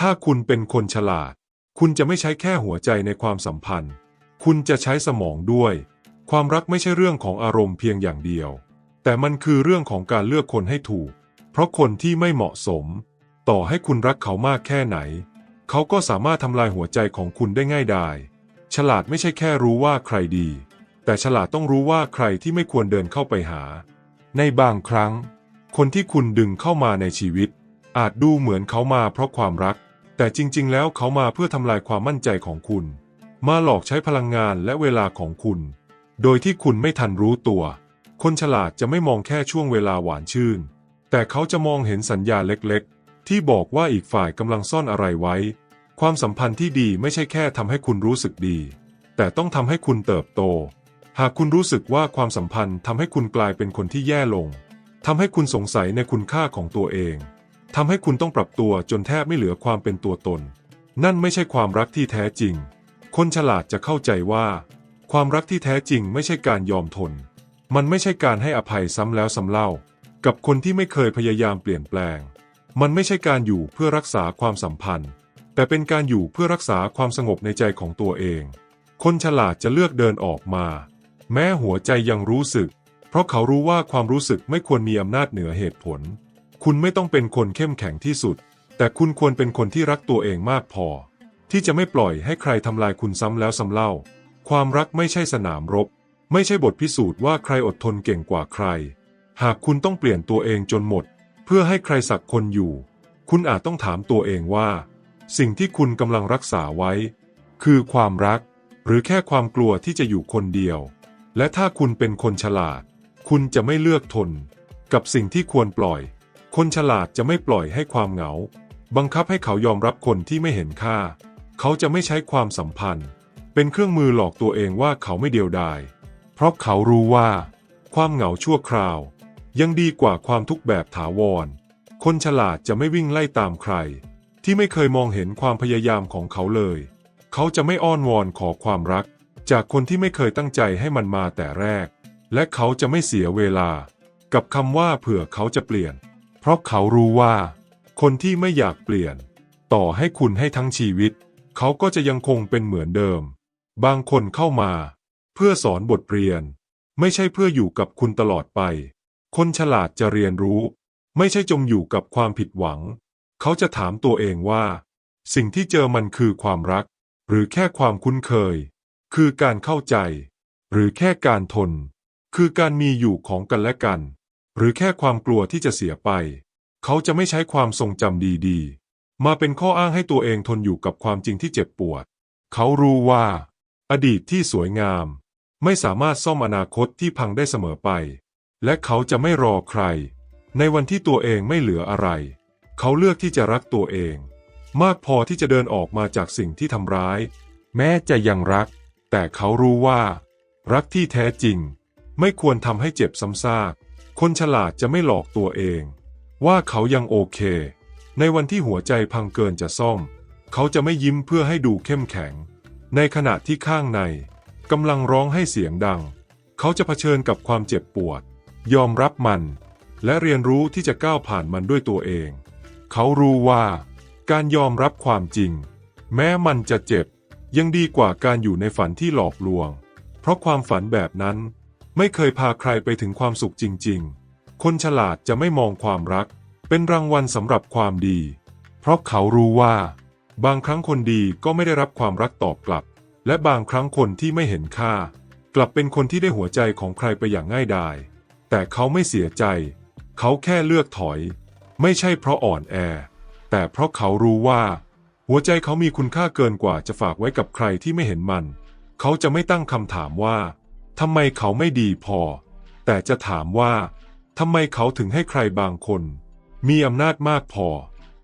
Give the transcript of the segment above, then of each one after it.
ถ้าคุณเป็นคนฉลาด คุณจะไม่ใช้แค่หัวใจในความสัมพันธ์ คุณจะใช้สมองด้วย ความรักไม่ใช่เรื่องของอารมณ์เพียงอย่างเดียว แต่มันคือเรื่องของการเลือกคนให้ถูก เพราะคนที่ไม่เหมาะสม ต่อให้คุณรักเขามากแค่ไหน เขาก็สามารถทำลายหัวใจของคุณได้ง่ายดายฉลาดไม่ใช่แค่รู้ว่าใครดี แต่ฉลาดต้องรู้ว่าใครที่ไม่ควรเดินเข้าไปหา ในบางครั้ง คนที่คุณดึงเข้ามาในชีวิต อาจดูเหมือนเขามาเพราะความรัก แต่จริง ๆ แล้วเขามาเพื่อทำลายความมั่นใจของคุณ มาหลอกใช้พลังงานและเวลาของคุณ โดยที่คุณไม่ทันรู้ตัว คนฉลาดจะไม่มองแค่ช่วงเวลาหวานชื่น แต่เขาจะมองเห็นสัญญาเล็กๆ ที่บอกว่าอีกฝ่ายกำลังซ่อนอะไรไว้ ความสัมพันธ์ที่ดีไม่ใช่แค่ทำให้คุณรู้สึกดี แต่ต้องทำให้คุณเติบโต หากคุณรู้สึกว่าความสัมพันธ์ทำให้คุณกลายเป็นคนที่แย่ลงทำให้คุณสงสัยในคุณค่าของตัวเอง ทำให้คุณต้องปรับตัวจนแทบไม่เหลือความเป็นตัวตน นั่นไม่ใช่ความรักที่แท้จริง คนฉลาดจะเข้าใจว่า ความรักที่แท้จริงไม่ใช่การยอมทน มันไม่ใช่การให้อภัยซ้ำแล้วซ้ำเล่า กับคนที่ไม่เคยพยายามเปลี่ยนแปลง มันไม่ใช่การอยู่เพื่อรักษาความสัมพันธ์ แต่เป็นการอยู่เพื่อรักษาความสงบในใจของตัวเอง คนฉลาดจะเลือกเดินออกมา แม้หัวใจยังรู้สึก เพราะเขารู้ว่าความรู้สึกไม่ควรมีอำนาจเหนือเหตุผล คุณไม่ต้องเป็นคนเข้มแข็งที่สุด แต่คุณควรเป็นคนที่รักตัวเองมากพอ ที่จะไม่ปล่อยให้ใครทำลายคุณซ้ำแล้วซ้ำเล่า ความรักไม่ใช่สนามรบ ไม่ใช่บทพิสูจน์ว่าใครอดทนเก่งกว่าใคร หากคุณต้องเปลี่ยนตัวเองจนหมด เพื่อให้ใครสักคนอยู่ คุณอาจต้องถามตัวเองว่า สิ่งที่คุณกำลังรักษาไว้ คือความรัก หรือแค่ความกลัวที่จะอยู่คนเดียว และถ้าคุณเป็นคนฉลาด คุณจะไม่เลือกทน กับสิ่งที่ควรปล่อย คนฉลาดจะไม่ปล่อยให้ความเหงา บังคับให้เขายอมรับคนที่ไม่เห็นค่า เขาจะไม่ใช้ความสัมพันธ์ เป็นเครื่องมือหลอกตัวเองว่าเขาไม่เดียวดาย เพราะเขารู้ว่า ความเหงาชั่วคราว ยังดีกว่าความทุกข์แบบถาวร คนฉลาดจะไม่วิ่งไล่ตามใคร ที่ไม่เคยมองเห็นความพยายามของเขาเลย เขาจะไม่อ้อนวอนขอความรัก จากคนที่ไม่เคยตั้งใจให้มันมาแต่แรก และเขาจะไม่เสียเวลา กับคำว่าเผื่อเขาจะเปลี่ยน ราะเขารู้ว่า คนที่ไม่อยากเปลี่ยน ต่อให้คุณให้ทั้งชีวิต เขาก็จะยังคงเป็นเหมือนเดิม บางคนเข้ามา เพื่อสอนบทเรียน ไม่ใช่เพื่ออยู่กับคุณตลอดไป คนฉลาดจะเรียนรู้ ไม่ใช่จมอยู่กับความผิดหวัง เขาจะถามตัวเองว่า สิ่งที่เจอมันคือความรัก หรือแค่ความคุ้นเคย คือการเข้าใจ หรือแค่การทน คือการมีอยู่ของกันและกัน หรือแค่ความกลัวที่จะเสียไป เขาจะไม่ใช้ความทรงจำดีๆ มาเป็นข้ออ้างให้ตัวเองทนอยู่กับความจริงที่เจ็บปวด เขารู้ว่า อดีตที่สวยงาม ไม่สามารถซ่อมอนาคตที่พังได้เสมอไป และเขาจะไม่รอใคร ในวันที่ตัวเองไม่เหลืออะไร เขาเลือกที่จะรักตัวเอง มากพอที่จะเดินออกมาจากสิ่งที่ทำร้าย แม้จะยังรัก แต่เขารู้ว่า รักที่แท้จริง ไม่ควรทำให้เจ็บซ้ำซาก คนฉลาดจะไม่หลอกตัวเอง ว่าเขายังโอเค ในวันที่หัวใจพังเกินจะซ่อม เขาจะไม่ยิ้มเพื่อให้ดูเข้มแข็ง ในขณะที่ข้างในกำลังร้องให้เสียงดัง เขาจะเผชิญกับความเจ็บปวด ยอมรับมัน และเรียนรู้ที่จะก้าวผ่านมันด้วยตัวเอง เขารู้ว่า การยอมรับความจริง แม้มันจะเจ็บ ยังดีกว่าการอยู่ในฝันที่หลอกลวง เพราะความฝันแบบนั้น ไม่เคยพาใครไปถึงความสุขจริง ๆ คนฉลาดจะไม่มองความรัก เป็นรางวัลสำหรับความดี เพราะเขารู้ว่า บางครั้งคนดีก็ไม่ได้รับความรักตอบกลับ และบางครั้งคนที่ไม่เห็นค่า กลับเป็นคนที่ได้หัวใจของใครไปอย่างง่ายดาย แต่เขาไม่เสียใจ เขาแค่เลือกถอย ไม่ใช่เพราะอ่อนแอ แต่เพราะเขารู้ว่า หัวใจเขามีคุณค่าเกินกว่าจะฝากไว้กับใครที่ไม่เห็นมัน เขาจะไม่ตั้งคำถามว่า ทำไมเขาไม่ดีพอ แต่จะถามว่าทำไมเขาถึงให้ใครบางคน มีอำนาจมากพอ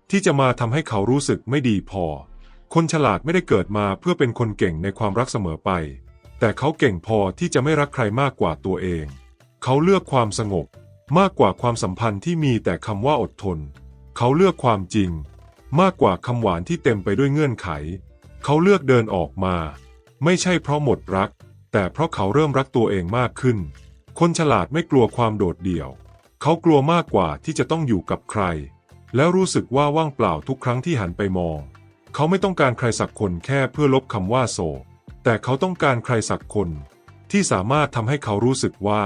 ที่จะมาทำให้เขารู้สึกไม่ดีพอ คนฉลาดไม่ได้เกิดมาเพื่อเป็นคนเก่งในความรักเสมอไป แต่เขาเก่งพอที่จะไม่รักใครมากกว่าตัวเอง เขาเลือกความสงบมากกว่าความสัมพันธ์ที่มีแต่คำว่าอดทน เขาเลือกความจริง มากกว่าคำหวานที่เต็มไปด้วยเงื่อนไข เขาเลือกเดินออกมา ไม่ใช่เพราะหมดรัก แต่เพราะเขาเริ่มรักตัวเองมากขึ้น คนฉลาดไม่กลัวความโดดเดี่ยว เขากลัวมากกว่าที่จะต้องอยู่กับใคร แล้วรู้สึกว่าว่างเปล่าทุกครั้งที่หันไปมอง เขาไม่ต้องการใครสักคนแค่เพื่อลบคำว่าโศแต่เขาต้องการใครสักคน ที่สามารถทำให้เขารู้สึกว่า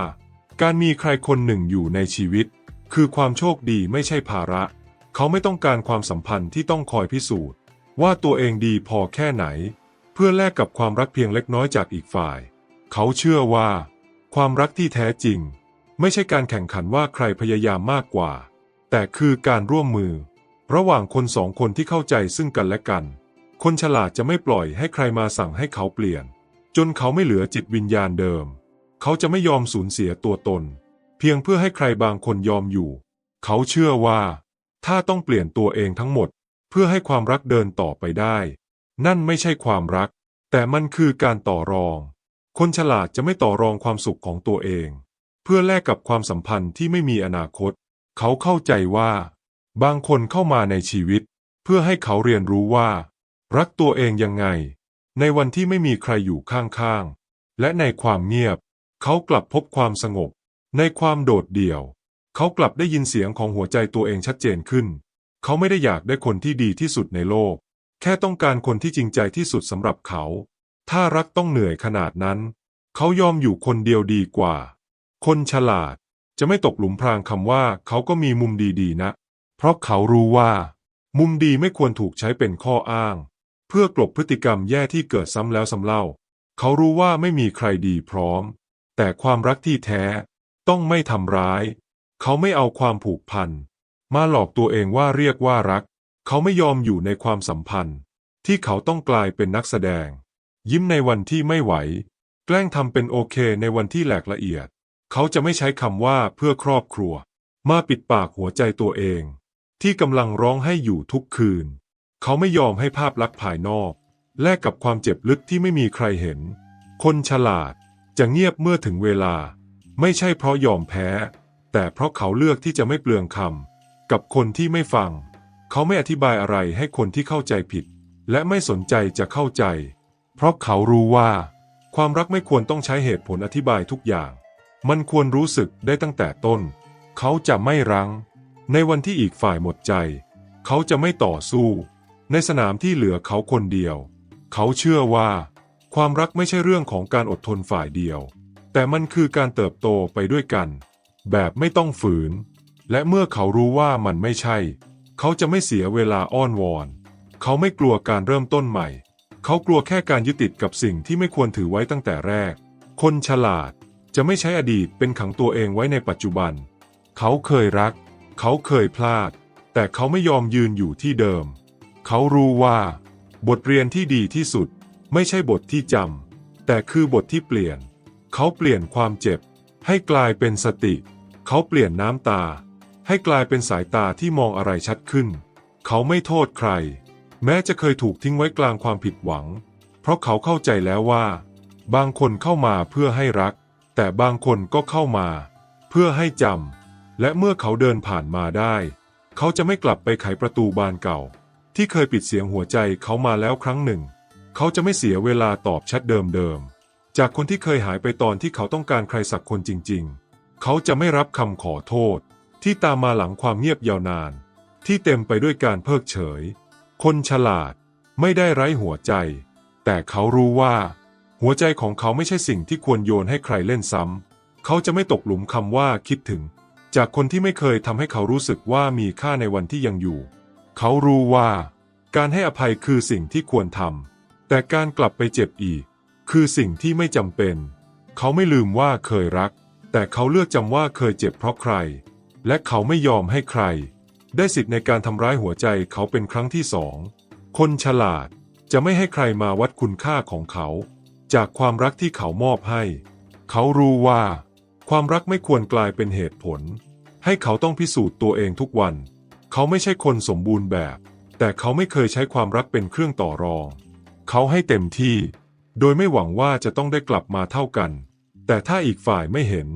การมีใครคนหนึ่งอยู่ในชีวิต คือความโชคดีไม่ใช่ภาระ เขาไม่ต้องการความสัมพันธ์ที่ต้องคอยพิสูจน์ ว่าตัวเองดีพอแค่ไหน เพื่อแลกกับความรักเพียงเล็กน้อยจากอีกฝ่าย เขาเชื่อว่า ความรักที่แท้จริง ไม่ใช่การแข่งขันว่าใครพยายามมากกว่า แต่คือการร่วมมือ ระหว่างคนสองคนที่เข้าใจซึ่งกันและกัน คนฉลาดจะไม่ปล่อยให้ใครมาสั่งให้เขาเปลี่ยน จนเขาไม่เหลือจิตวิญญาณเดิม เขาจะไม่ยอมสูญเสียตัวตน เพียงเพื่อให้ใครบางคนยอมอยู่ เขาเชื่อว่า ถ้าต้องเปลี่ยนตัวเองทั้งหมด เพื่อให้ความรักเดินต่อไปได้ นั่นไม่ใช่ความรัก แต่มันคือการต่อรอง คนฉลาดจะไม่ต่อรองความสุขของตัวเอง เพื่อแลกกับความสัมพันธ์ที่ไม่มีอนาคต เขาเข้าใจว่า บางคนเข้ามาในชีวิต เพื่อให้เขาเรียนรู้ว่า รักตัวเองยังไง ในวันที่ไม่มีใครอยู่ข้างๆ และในความเงียบ เขากลับพบความสงบ ในความโดดเดี่ยว เขากลับได้ยินเสียงของหัวใจตัวเองชัดเจนขึ้น เขาไม่ได้อยากได้คนที่ดีที่สุดในโลก แค่ต้องการคนที่จริงใจที่สุดสำหรับเขา ถ้ารักต้องเหนื่อยขนาดนั้น เขายอมอยู่คนเดียวดีกว่า คนฉลาดจะไม่ตกหลุมพรางคำว่าเขาก็มีมุมดีๆนะ เพราะเขารู้ว่า มุมดีไม่ควรถูกใช้เป็นข้ออ้าง เพื่อกลบพฤติกรรมแย่ที่เกิดซ้ำแล้วซ้ำเล่า เขารู้ว่าไม่มีใครดีพร้อม แต่ความรักที่แท้ต้องไม่ทำร้าย เขาไม่เอาความผูกพัน มาหลอกตัวเองว่าเรียกว่ารัก เขาไม่ยอมอยู่ในความสัมพันธ์ ที่เขาต้องกลายเป็นนักแสดง ยิ้มในวันที่ไม่ไหว แกล้งทำเป็นโอเคในวันที่แหลกละเอียด เขาจะไม่ใช้คำว่าเพื่อครอบครัว มาปิดปากหัวใจตัวเอง ที่กำลังร้องให้อยู่ทุกคืน เขาไม่ยอมให้ภาพลักษณ์ภายนอก แลกกับความเจ็บลึกที่ไม่มีใครเห็น คนฉลาดจะเงียบเมื่อถึงเวลา ไม่ใช่เพราะยอมแพ้ แต่เพราะเขาเลือกที่จะไม่เปลืองคำกับคนที่ไม่ฟัง เขาไม่อธิบายอะไรให้คนที่เข้าใจผิด และไม่สนใจจะเข้าใจ เพราะเขารู้ว่า ความรักไม่ควรต้องใช้เหตุผลอธิบายทุกอย่าง มันควรรู้สึกได้ตั้งแต่ต้น เขาจะไม่รั้งในวันที่อีกฝ่ายหมดใจ เขาจะไม่ต่อสู้ ในสนามที่เหลือเขาคนเดียว เขาเชื่อว่า ความรักไม่ใช่เรื่องของการอดทนฝ่ายเดียว แต่มันคือการเติบโตไปด้วยกัน แบบไม่ต้องฝืน และเมื่อเขารู้ว่ามันไม่ใช่ เขาจะไม่เสียเวลาอ้อนวอน เขาไม่กลัวการเริ่มต้นใหม่ เขากลัวแค่การยึดติดกับสิ่งที่ไม่ควรถือไว้ตั้งแต่แรก คนฉลาดจะไม่ใช้อดีตเป็นขังตัวเองไว้ในปัจจุบัน เขาเคยรัก เขาเคยพลาด แต่เขาไม่ยอมยืนอยู่ที่เดิม เขารู้ว่า บทเรียนที่ดีที่สุด ไม่ใช่บทที่จำแต่คือบทที่เปลี่ยน เขาเปลี่ยนความเจ็บ ให้กลายเป็นสติ เขาเปลี่ยนน้ำตา ให้กลายเป็นสายตาที่มองอะไรชัดขึ้น เขาไม่โทษใคร แม้จะเคยถูกทิ้งไว้กลางความผิดหวัง เพราะเขาเข้าใจแล้วว่า บางคนเข้ามาเพื่อให้รัก แต่บางคนก็เข้ามา เพื่อให้จำและเมื่อเขาเดินผ่านมาได้ เขาจะไม่กลับไปไขประตูบานเก่า ที่เคยปิดเสียงหัวใจเขามาแล้วครั้งหนึ่ง เขาจะไม่เสียเวลาตอบแชทเดิมๆจากคนที่เคยหายไปตอนที่เขาต้องการใครสักคนจริง ๆ เขาจะไม่รับคำขอโทษ ที่ตามมาหลังความเงียบยาวนาน ที่เต็มไปด้วยการเพิกเฉย คนฉลาดไม่ได้ไร้หัวใจ แต่เขารู้ว่า หัวใจของเขาไม่ใช่สิ่งที่ควรโยนให้ใครเล่นซ้ำ เขาจะไม่ตกหลุมคำว่าคิดถึง จากคนที่ไม่เคยทำให้เขารู้สึกว่ามีค่าในวันที่ยังอยู่ เขารู้ว่า การให้อภัยคือสิ่งที่ควรทำแต่การกลับไปเจ็บอีก คือสิ่งที่ไม่จำเป็น เขาไม่ลืมว่าเคยรัก แต่เขาเลือกจำว่าเคยเจ็บเพราะใคร และเขาไม่ยอมให้ใคร ได้สิทธิ์ในการทำร้ายหัวใจเขาเป็นครั้งที่สอง คนฉลาดจะไม่ให้ใครมาวัดคุณค่าของเขา จากความรักที่เขามอบให้ เขารู้ว่า ความรักไม่ควรกลายเป็นเหตุผล ให้เขาต้องพิสูจน์ตัวเองทุกวัน เขาไม่ใช่คนสมบูรณ์แบบ แต่เขาไม่เคยใช้ความรักเป็นเครื่องต่อรอง เขาให้เต็มที่ โดยไม่หวังว่าจะต้องได้กลับมาเท่ากัน แต่ถ้าอีกฝ่ายไม่เห็น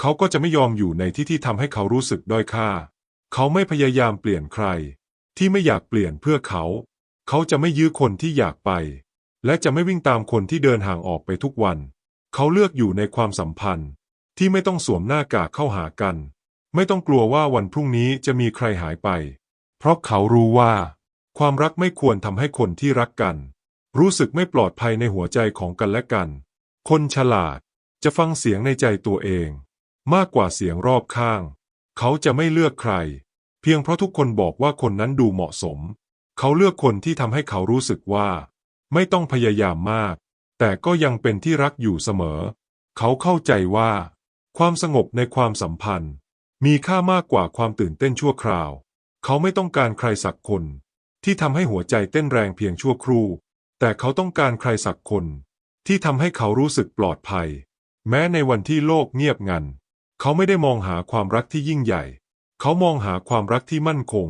เขาก็จะไม่ยอมอยู่ในที่ที่ทำให้เขารู้สึกด้อยค่า เขาไม่พยายามเปลี่ยนใคร ที่ไม่อยากเปลี่ยนเพื่อเขา เขาจะไม่ยื้อคนที่อยากไป และจะไม่วิ่งตามคนที่เดินห่างออกไปทุกวัน เขาเลือกอยู่ในความสัมพันธ์ ที่ไม่ต้องสวมหน้ากากเข้าหากัน ไม่ต้องกลัวว่าวันพรุ่งนี้จะมีใครหายไป เพราะเขารู้ว่า ความรักไม่ควรทำให้คนที่รักกัน รู้สึกไม่ปลอดภัยในหัวใจของกันและกัน คนฉลาดจะฟังเสียงในใจตัวเอง มากกว่าเสียงรอบข้าง เขาจะไม่เลือกใคร พียงเพราะทุกคนบอกว่าคนนั้นดูเหมาะสม เขาเลือกคนที่ทำให้เขารู้สึกว่า ไม่ต้องพยายามมาก แต่ก็ยังเป็นที่รักอยู่เสมอ เขาเข้าใจว่า ความสงบในความสัมพันธ์ มีค่ามากกว่าความตื่นเต้นชั่วคราว เขาไม่ต้องการใครสักคน ที่ทำให้หัวใจเต้นแรงเพียงชั่วครู่ แต่เขาต้องการใครสักคน ที่ทำให้เขารู้สึกปลอดภัย แม้ในวันที่โลกเงียบงัน เขาไม่ได้มองหาความรักที่ยิ่งใหญ่ เขามองหาความรักที่มั่นคง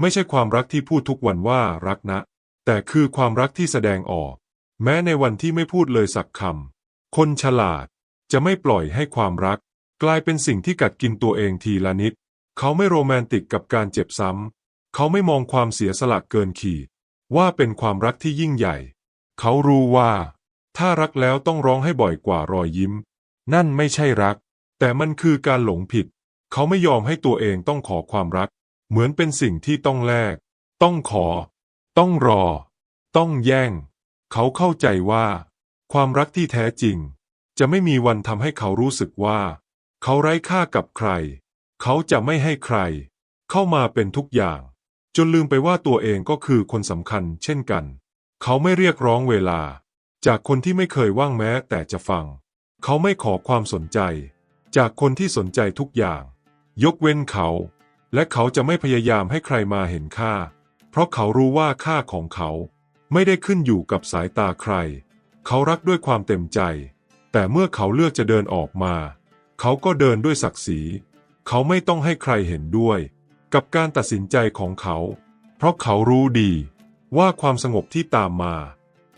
ไม่ใช่ความรักที่พูดทุกวันว่ารักนะ แต่คือความรักที่แสดงออก แม้ในวันที่ไม่พูดเลยสักคำคนฉลาดจะไม่ปล่อยให้ความรัก กลายเป็นสิ่งที่กัดกินตัวเองทีละนิด เขาไม่โรแมนติกกับการเจ็บซ้ำ เขาไม่มองความเสียสละเกินขีด ว่าเป็นความรักที่ยิ่งใหญ่ เขารู้ว่า ถ้ารักแล้วต้องร้องให้บ่อยกว่ารอยยิ้ม นั่นไม่ใช่รัก แต่มันคือการหลงผิด เขาไม่ยอมให้ตัวเองต้องขอความรัก เหมือนเป็นสิ่งที่ต้องแลก ต้องขอ ต้องรอ ต้องแย่ง เขาเข้าใจว่า ความรักที่แท้จริง จะไม่มีวันทำให้เขารู้สึกว่า เขาไร้ค่ากับใคร เขาจะไม่ให้ใคร เข้ามาเป็นทุกอย่าง จนลืมไปว่าตัวเองก็คือคนสำคัญ เช่นกัน เขาไม่เรียกร้องเวลา จากคนที่ไม่เคยว่างแม้แต่จะฟัง เขาไม่ขอความสนใจ จากคนที่สนใจทุกอย่าง ยกเว้นเขา และเขาจะไม่พยายามให้ใครมาเห็นค่า เพราะเขารู้ว่าค่าของเขาไม่ได้ขึ้นอยู่กับสายตาใคร เขารักด้วยความเต็มใจ แต่เมื่อเขาเลือกจะเดินออกมา เขาก็เดินด้วยศักดิ์ศรี เขาไม่ต้องให้ใครเห็นด้วย กับการตัดสินใจของเขา เพราะเขารู้ดี ว่าความสงบที่ตามมา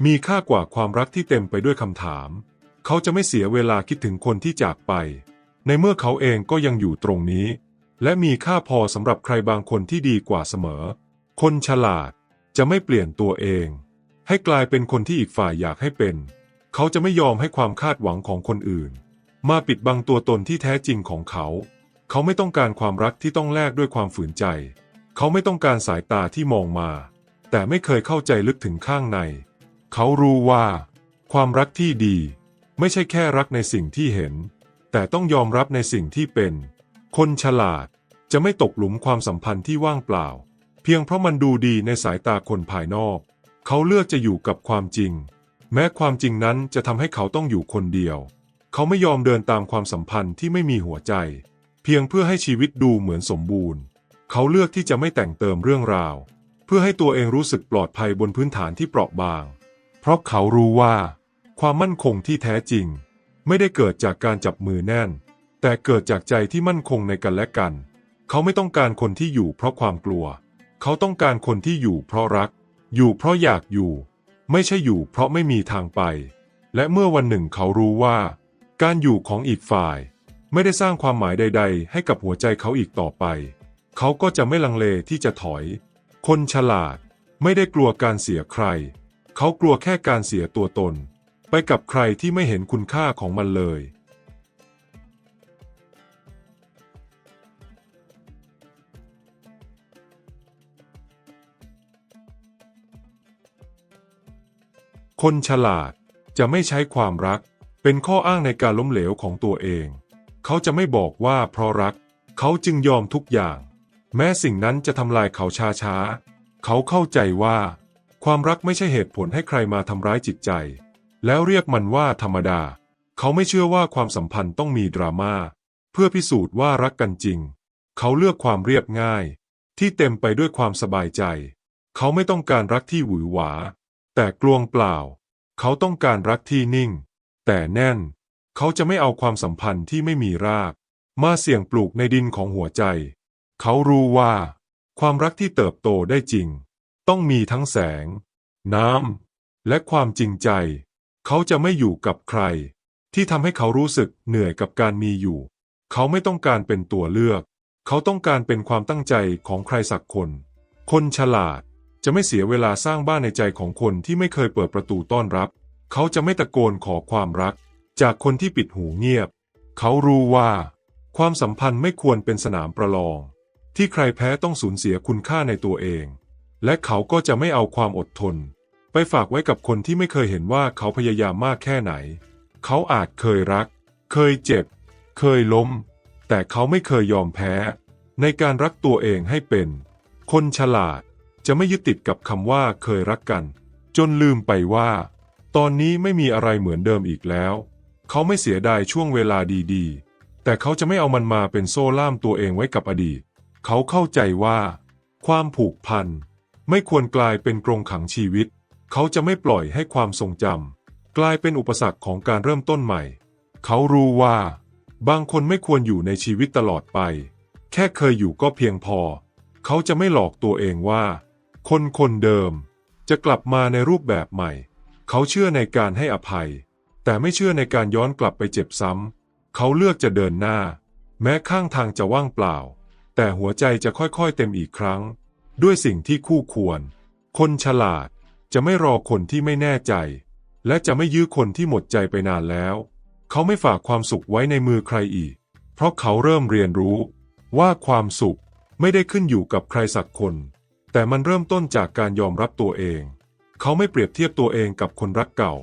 มีค่ากว่าความรักที่เต็มไปด้วยคำถาม เขาจะไม่เสียเวลาคิดถึงคนที่จากไป ในเมื่อเขาเองก็ยังอยู่ตรงนี้ และมีค่าพอสำหรับใครบางคนที่ดีกว่าเสมอ คนฉลาดจะไม่เปลี่ยนตัวเอง ให้กลายเป็นคนที่อีกฝ่ายอยากให้เป็น เขาจะไม่ยอมให้ความคาดหวังของคนอื่น มาปิดบังตัวตนที่แท้จริงของเขา เขาไม่ต้องการความรักที่ต้องแลกด้วยความฝืนใจ เขาไม่ต้องการสายตาที่มองมา แต่ไม่เคยเข้าใจลึกถึงข้างใน เขารู้ว่า ความรักที่ดี ไม่ใช่แค่รักในสิ่งที่เห็น แต่ต้องยอมรับในสิ่งที่เป็น คนฉลาดจะไม่ตกหลุมความสัมพันธ์ที่ว่างเปล่า เพียงเพราะมันดูดีในสายตาคนภายนอก เขาเลือกจะอยู่กับความจริง แม้ความจริงนั้นจะทำให้เขาต้องอยู่คนเดียว เขาไม่ยอมเดินตามความสัมพันธ์ที่ไม่มีหัวใจ เพียงเพื่อให้ชีวิตดูเหมือนสมบูรณ์ เขาเลือกที่จะไม่แต่งเติมเรื่องราว เพื่อให้ตัวเองรู้สึกปลอดภัยบนพื้นฐานที่เปราะบาง เพราะเขารู้ว่า ความมั่นคงที่แท้จริง ไม่ได้เกิดจากการจับมือแน่น แต่เกิดจากใจที่มั่นคงในกันและกัน เขาไม่ต้องการคนที่อยู่เพราะความกลัว เขาต้องการคนที่อยู่เพราะรัก อยู่เพราะอยากอยู่ ไม่ใช่อยู่เพราะไม่มีทางไป และเมื่อวันหนึ่งเขารู้ว่า การอยู่ของอีกฝ่าย ไม่ได้สร้างความหมายใด ๆ ให้กับหัวใจเขาอีกต่อไป เขาก็จะไม่ลังเลที่จะถอย คนฉลาด ไม่ได้กลัวการเสียใคร เขากลัวแค่การเสียตัวตน ไปกับใครที่ไม่เห็นคุณค่าของมันเลย คนฉลาดจะไม่ใช้ความรัก เป็นข้ออ้างในการล้มเหลวของตัวเอง เขาจะไม่บอกว่าเพราะรัก เขาจึงยอมทุกอย่าง แม้สิ่งนั้นจะทำลายเขาช้าช้าๆเขาเข้าใจว่า ความรักไม่ใช่เหตุผลให้ใครมาทำร้ายจิตใจ แล้วเรียกมันว่าธรรมดา เขาไม่เชื่อว่าความสัมพันธ์ต้องมีดราม่าเพื่อพิสูจน์ว่ารักกันจริง เขาเลือกความเรียบง่าย ที่เต็มไปด้วยความสบายใจ เขาไม่ต้องการรักที่หวือหวา แต่กลวงเปล่า เขาต้องการรักที่นิ่ง แต่แน่น เขาจะไม่เอาความสัมพันธ์ที่ไม่มีราก มาเสี่ยงปลูกในดินของหัวใจ เขารู้ว่า ความรักที่เติบโตได้จริง ต้องมีทั้งแสง น้ำและความจริงใจ เขาจะไม่อยู่กับใคร ที่ทำให้เขารู้สึกเหนื่อยกับการมีอยู่ เขาไม่ต้องการเป็นตัวเลือก เขาต้องการเป็นความตั้งใจของใครสักคน คนฉลาดจะไม่เสียเวลาสร้างบ้านในใจของคนที่ไม่เคยเปิดประตูต้อนรับ เขาจะไม่ตะโกนขอความรัก จากคนที่ปิดหูเงียบ เขารู้ว่า ความสัมพันธ์ไม่ควรเป็นสนามประลอง ที่ที่ใครแพ้ต้องสูญเสียคุณค่าในตัวเอง และเขาก็จะไม่เอาความอดทน ไปฝากไว้กับคนที่ไม่เคยเห็นว่าเขาพยายามมากแค่ไหน เขาอาจเคยรัก เคยเจ็บ เคยล้ม แต่เขาไม่เคยยอมแพ้ ในการรักตัวเองให้เป็น คนฉลาดจะไม่ยึดติดกับคำว่าเคยรักกัน จนลืมไปว่า ตอนนี้ไม่มีอะไรเหมือนเดิมอีกแล้ว เขาไม่เสียดายช่วงเวลาดีๆ แต่เขาจะไม่เอามันมาเป็นโซ่ล่ามตัวเองไว้กับอดีต เขาเข้าใจว่า ความผูกพัน ไม่ควรกลายเป็นกรงขังชีวิต เขาจะไม่ปล่อยให้ความทรงจำกลายเป็นอุปสรรคของการเริ่มต้นใหม่ เขารู้ว่า บางคนไม่ควรอยู่ในชีวิตตลอดไป แค่เคยอยู่ก็เพียงพอ เขาจะไม่หลอกตัวเองว่า คนคนเดิม จะกลับมาในรูปแบบใหม่ เขาเชื่อในการให้อภัย แต่ไม่เชื่อในการย้อนกลับไปเจ็บซ้ำเขาเลือกจะเดินหน้า แม้ข้างทางจะว่างเปล่า แต่หัวใจจะค่อยๆเต็มอีกครั้ง ด้วยสิ่งที่คู่ควร คนฉลาด จะไม่รอคนที่ไม่แน่ใจ และจะไม่ยื้อคนที่หมดใจไปนานแล้ว เขาไม่ฝากความสุขไว้ในมือใครอีก เพราะเขาเริ่มเรียนรู้ ว่าความสุขไม่ได้ขึ้นอยู่กับใครสักคน แต่มันเริ่มต้นจากการยอมรับตัวเอง เขาไม่เปรียบเทียบตัวเองกับคนรักเก่า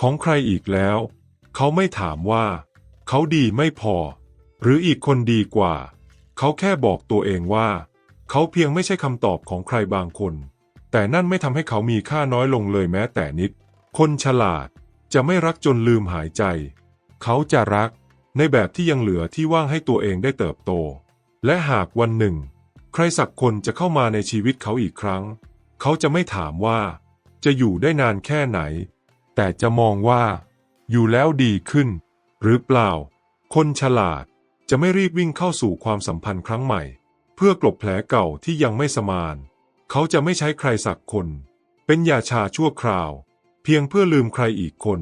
ของใครอีกแล้ว เขาไม่ถามว่า เขาดีไม่พอ หรืออีกคนดีกว่า เขาแค่บอกตัวเองว่า เขาเพียงไม่ใช่คำตอบของใครบางคน แต่นั่นไม่ทำให้เขามีค่าน้อยลงเลยแม้แต่นิด คนฉลาดจะไม่รักจนลืมหายใจ เขาจะรักในแบบที่ยังเหลือที่ว่างให้ตัวเองได้เติบโต และหากวันหนึ่ง ใครสักคนจะเข้ามาในชีวิตเขาอีกครั้ง เขาจะไม่ถามว่า จะอยู่ได้นานแค่ไหน แต่จะมองว่า อยู่แล้วดีขึ้น หรือเปล่า คนฉลาดจะไม่รีบวิ่งเข้าสู่ความสัมพันธ์ครั้งใหม่ เพื่อกลบแผลเก่าที่ยังไม่สมาน เขาจะไม่ใช้ใครสักคน เป็นยาชาชั่วคราว เพียงเพื่อลืมใครอีกคน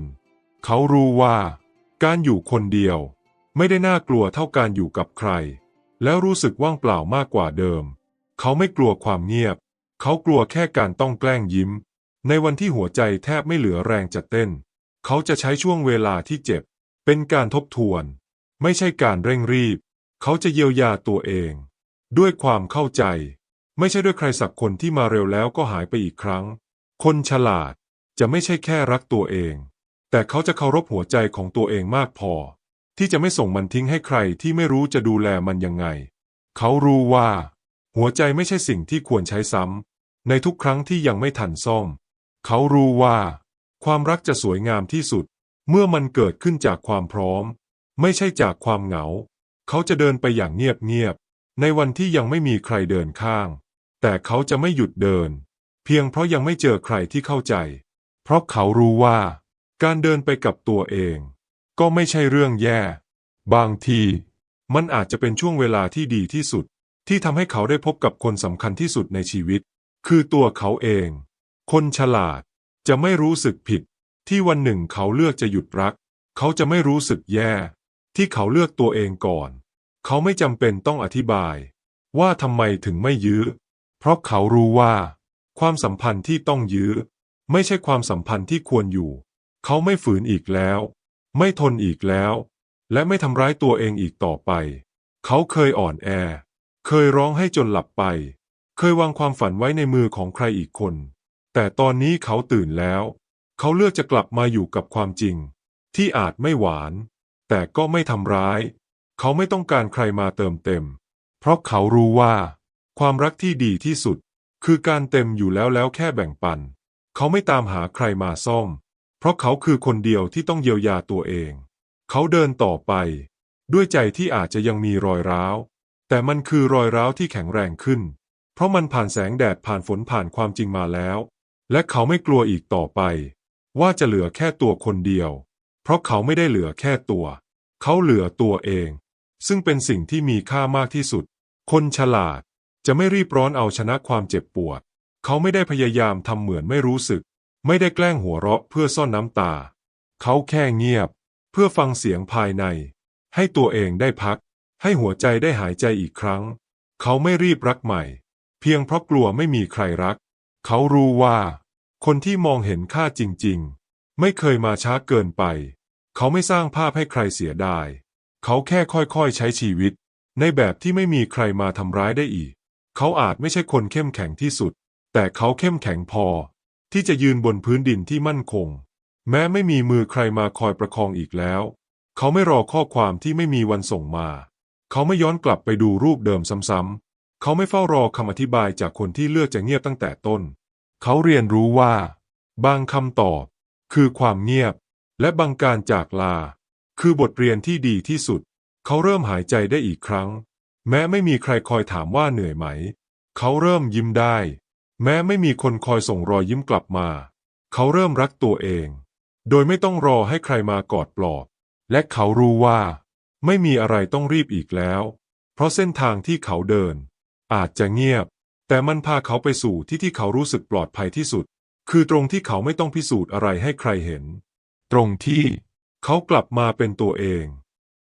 เขารู้ว่า การอยู่คนเดียว ไม่ได้น่ากลัวเท่าการอยู่กับใคร แล้วรู้สึกว่างเปล่ามากกว่าเดิม เขาไม่กลัวความเงียบ เขากลัวแค่การต้องแกล้งยิ้ม ในวันที่หัวใจแทบไม่เหลือแรงจะเต้น เขาจะใช้ช่วงเวลาที่เจ็บ เป็นการทบทวน ไม่ใช่การเร่งรีบ เขาจะเยียวยาตัวเอง ด้วยความเข้าใจ ไม่ใช่ด้วยใครสักคนที่มาเร็วแล้วก็หายไปอีกครั้ง คนฉลาดจะไม่ใช่แค่รักตัวเอง แต่เขาจะเคารพหัวใจของตัวเองมากพอ ที่จะไม่ส่งมันทิ้งให้ใครที่ไม่รู้จะดูแลมันยังไง เขารู้ว่า หัวใจไม่ใช่สิ่งที่ควรใช้ซ้ำในทุกครั้งที่ยังไม่ทันซ่อม เขารู้ว่า ความรักจะสวยงามที่สุด เมื่อมันเกิดขึ้นจากความพร้อม ไม่ใช่จากความเหงา เขาจะเดินไปอย่างเงียบๆในวันที่ยังไม่มีใครเดินข้าง แต่เขาจะไม่หยุดเดิน เพียงเพราะยังไม่เจอใครที่เข้าใจ เพราะเขารู้ว่า การเดินไปกับตัวเอง ก็ไม่ใช่เรื่องแย่ บางที มันอาจจะเป็นช่วงเวลาที่ดีที่สุด ที่ทำให้เขาได้พบกับคนสำคัญที่สุดในชีวิต คือตัวเขาเอง คนฉลาดจะไม่รู้สึกผิด ที่วันหนึ่งเขาเลือกจะหยุดรัก เขาจะไม่รู้สึกแย่ ที่เขาเลือกตัวเองก่อน เขาไม่จำเป็นต้องอธิบาย ว่าทำไมถึงไม่ยื้อ เพราะเขารู้ว่า ความสัมพันธ์ที่ต้องยื้อ ไม่ใช่ความสัมพันธ์ที่ควรอยู่ เขาไม่ฝืนอีกแล้ว ไม่ทนอีกแล้ว และไม่ทำร้ายตัวเองอีกต่อไป เขาเคยอ่อนแอ เคยร้องให้จนหลับไป เคยวางความฝันไว้ในมือของใครอีกคน แต่ตอนนี้เขาตื่นแล้ว เขาเลือกจะกลับมาอยู่กับความจริง ที่อาจไม่หวาน แต่ก็ไม่ทำร้าย เขาไม่ต้องการใครมาเติมเต็ม เพราะเขารู้ว่า ความรักที่ดีที่สุด คือการเต็มอยู่แล้วแล้วแค่แบ่งปัน เขาไม่ตามหาใครมาซ่อม เพราะเขาคือคนเดียวที่ต้องเยียวยาตัวเอง เขาเดินต่อไป ด้วยใจที่อาจจะยังมีรอยร้าว แต่มันคือรอยร้าวที่แข็งแรงขึ้น เพราะมันผ่านแสงแดดผ่านฝนผ่านความจริงมาแล้ว และเขาไม่กลัวอีกต่อไป ว่าจะเหลือแค่ตัวคนเดียว เพราะเขาไม่ได้เหลือแค่ตัว เขาเหลือตัวเอง ซึ่งเป็นสิ่งที่มีค่ามากที่สุด คนฉลาด จะไม่รีบร้อนเอาชนะความเจ็บปวด เขาไม่ได้พยายามทำเหมือนไม่รู้สึก ไม่ได้แกล้งหัวเราะเพื่อซ่อนน้ำตา เขาแค่เงียบ เพื่อฟังเสียงภายใน ให้ตัวเองได้พัก ให้หัวใจได้หายใจอีกครั้ง เขาไม่รีบรักใหม่ เพียงเพราะกลัวไม่มีใครรัก เขารู้ว่า คนที่มองเห็นค่าจริง ๆ ไม่เคยมาช้าเกินไป เขาไม่สร้างภาพให้ใครเสียดาย เขาแค่ค่อยๆใช้ชีวิต ในแบบที่ไม่มีใครมาทำร้ายได้อีก เขาอาจไม่ใช่คนเข้มแข็งที่สุด แต่เขาเข้มแข็งพอ ที่จะยืนบนพื้นดินที่มั่นคง แม้ไม่มีมือใครมาคอยประคองอีกแล้ว เขาไม่รอข้อความที่ไม่มีวันส่งมา เขาไม่ย้อนกลับไปดูรูปเดิมซ้ำๆเขาไม่เฝ้ารอคำอธิบายจากคนที่เลือกจะเงียบตั้งแต่ต้น เขาเรียนรู้ว่า บางคำตอบ คือความเงียบ และบางการจากลา คือบทเรียนที่ดีที่สุด เขาเริ่มหายใจได้อีกครั้ง แม้ไม่มีใครคอยถามว่าเหนื่อยไหม เขาเริ่มยิ้มได้ แม้ไม่มีคนคอยส่งรอยยิ้มกลับมา เขาเริ่มรักตัวเอง โดยไม่ต้องรอให้ใครมากอดปลอบ และเขารู้ว่า ไม่มีอะไรต้องรีบอีกแล้ว เพราะเส้นทางที่เขาเดิน อาจจะเงียบ แต่มันพาเขาไปสู่ที่ที่เขารู้สึกปลอดภัยที่สุด คือตรงที่เขาไม่ต้องพิสูจน์อะไรให้ใครเห็น ตรงที่เขากลับมาเป็นตัวเอง